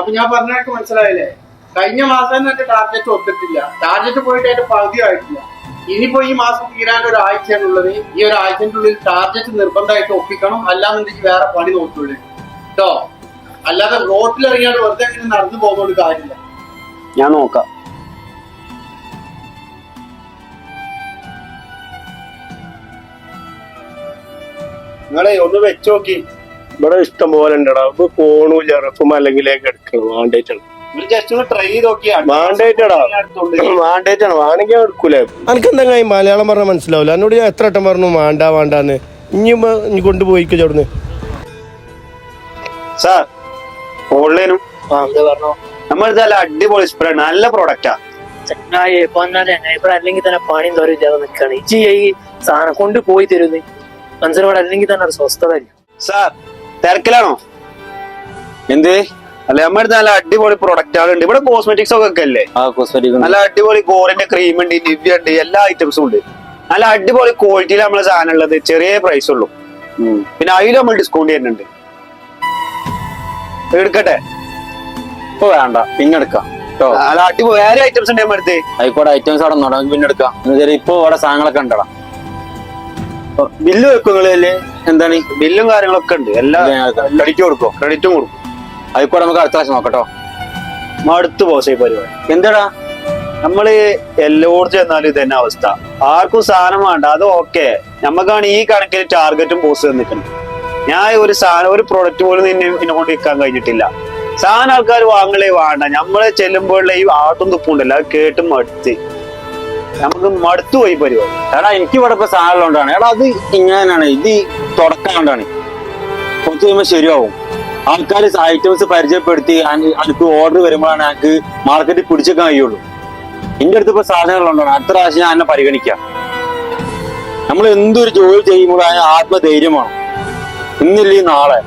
അപ്പൊ ഞാൻ പറഞ്ഞതൊക്കെ മനസ്സിലായില്ലേ? കഴിഞ്ഞ മാസം തന്നെ എന്റെ ടാർഗറ്റ് ഒത്തിട്ടില്ല. ടാർഗറ്റ് പോയിട്ട് അതിന്റെ പകുതി ആയിട്ടില്ല. ഇനിയിപ്പോ ഈ മാസം തീരാൻ ഒരാഴ്ചയാണുള്ളത് ഈ ഒരാഴ്ചന്റെ ഉള്ളിൽ ടാർഗറ്റ് നിർബന്ധമായിട്ട് ഒപ്പിക്കണം. അല്ലാന്നുണ്ടെങ്കിൽ വേറെ പണി നോക്കുള്ളൂ കേട്ടോ അല്ലാതെ റോട്ടിൽ ഇറങ്ങിയാണ്ട് വെറുതെ ഇങ്ങനെ നടന്നു പോകുന്നോണ്ട് കാര്യമില്ല. ഞാൻ നോക്കാം. നിങ്ങളെ ഒന്ന് വെച്ച് നോക്കി. ഇവിടെ ഇഷ്ടം പോലെ ഉണ്ടടാ. ഇപ്പൊ ഫോണും റഫും അല്ലെങ്കിൽ എടുക്കണം. വാണ്ടേറ്റാണ് നിങ്ങൾ ജസ്റ്റ് ഒന്ന് ട്രൈ ചെയ്ത് നോക്കി വാണ്ടേറ്റടാ വാണ്ടേറ്റാണ് വാണെങ്കിൽ എടുക്കൂലേ? എനിക്ക് എന്താ മലയാളം പറഞ്ഞാൽ മനസ്സിലാവില്ല എന്നോട് ഞാൻ എത്ര വട്ടം പറഞ്ഞു വാണ്ട വാണ്ടാന്ന്. ഇനി ഇനി കൊണ്ടുപോയിക്കോ ചോടുന്ന് സാർ ഓൺലൈനും നമ്മളത് നല്ല അടിപൊളി സ്പ്രേ നല്ല പ്രോഡക്റ്റാ ചങ്ങായി ഇപ്പൊ ചങ്ങായി. അല്ലെങ്കിൽ തന്നെ പണിയും തോരും ഇല്ലാതെ ഇച്ചി ഈ സാധനം കൊണ്ട് പോയി തരുന്നു. മനസ്സിനോട് അല്ലെങ്കിൽ തന്നെ ഒരു സ്വസ്ഥത ഇല്ല സാർ തിരക്കിലാണോ? എന്ത്? അല്ല നമ്മുടെ അടുത്ത് നല്ല അടിപൊളി ഉണ്ട് ഇവിടെ കോസ്മെറ്റിക്സ് ഒക്കെ അല്ലേ? ആ കോസ്മെറ്റിക് നല്ല അടിപൊളി ഗോറിന്റെ ക്രീം ഉണ്ട് നിവ്യ ഉണ്ട് എല്ലാ ഐറ്റംസും ഉണ്ട്. നല്ല അടിപൊളി ക്വാളിറ്റിയിൽ നമ്മളെ സാധനം ഉള്ളത്. ചെറിയ പ്രൈസ് ഉള്ളൂ. പിന്നെ അതിൽ നമ്മൾ ഡിസ്കൗണ്ട് ചെയ്യുന്നുണ്ട്. എടുക്കട്ടെ? ഇപ്പൊ വേണ്ട. പിന്നെ എടുക്കാം. അല്ല അടിപൊളി. വേറെ ഐറ്റംസ് ഉണ്ട് നമ്മുടെ അടുത്ത്? ആയിക്കോട്ടെ ഐറ്റംസ് അവിടെ പിന്നെ എടുക്കാം. ഇപ്പൊ ഇവിടെ സാധനങ്ങളൊക്കെ ഉണ്ടടാ. ബില്ല് വെക്കും നിങ്ങൾ എന്താണ്? ബില്ലും കാര്യങ്ങളൊക്കെ ഉണ്ട്. എല്ലാ ക്രെഡിറ്റ് കൊടുക്കും. ക്രെഡിറ്റും കൊടുക്കും. അതിപ്പോ നമുക്ക് അടുത്ത പ്രാവശ്യം നോക്കട്ടോ. മടുത്തു പോസേ പരിപാടി. എന്താടാ? നമ്മൾ എല്ലായിടത്തും ചെന്നാലും ഇത് തന്നെ അവസ്ഥ. ആർക്കും സാധനം വേണ്ട. അത് ഓക്കെ നമുക്കാണ് ഈ കണക്കിൽ ടാർഗറ്റും പോസ് നിൽക്കുന്നത് ഞാൻ ഒരു സാധനം ഒരു പ്രൊഡക്റ്റ് പോലും നിന്നെ എന്നെ കൊണ്ട് വിൽക്കാൻ കഴിഞ്ഞിട്ടില്ല. സാധനം ആൾക്കാർ വാങ്ങലേ വേണ്ട. നമ്മൾ ചെല്ലുമ്പോഴുള്ള ഈ ആട്ടും തുപ്പുണ്ടല്ലോ അത് കേട്ടും മടുത്ത്. നമുക്ക് മടുത്തു പോയി പരിപാടി. എടാ എനിക്ക് ഇവിടെ ഇപ്പൊ സാധനം കൊണ്ടാണ് എടാ അത് ഇങ്ങനെയാണ്. ഇത് തുടക്കം കൊണ്ടാണ് കുറച്ച് ശരിയാവും. ആൾക്കാർ ഐറ്റംസ് പരിചയപ്പെടുത്തി എനിക്ക് ഓർഡർ വരുമ്പോഴാണ് എനിക്ക് മാർക്കറ്റിൽ പിടിച്ചേക്കാൻ കഴിയുള്ളൂ. എന്റെ അടുത്ത് ഇപ്പൊ സാധനങ്ങളുണ്ടാണ് അടുത്ത പ്രാവശ്യം ഞാൻ എന്നെ പരിഗണിക്കാം. നമ്മൾ എന്തൊരു ജോലി ചെയ്യുമ്പോഴും അതിന് ആത്മധൈര്യമാണ്. ഇന്നില്ലേ നാളെ.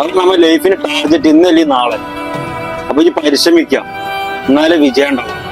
അത് നമ്മുടെ ലൈഫിന് ടാർഗറ്റ് ഇന്നല്ലേ നാളെ. അപ്പൊ ഈ പരിശ്രമിക്കാം. എന്നാലേ വിജയം ഉണ്ടാവും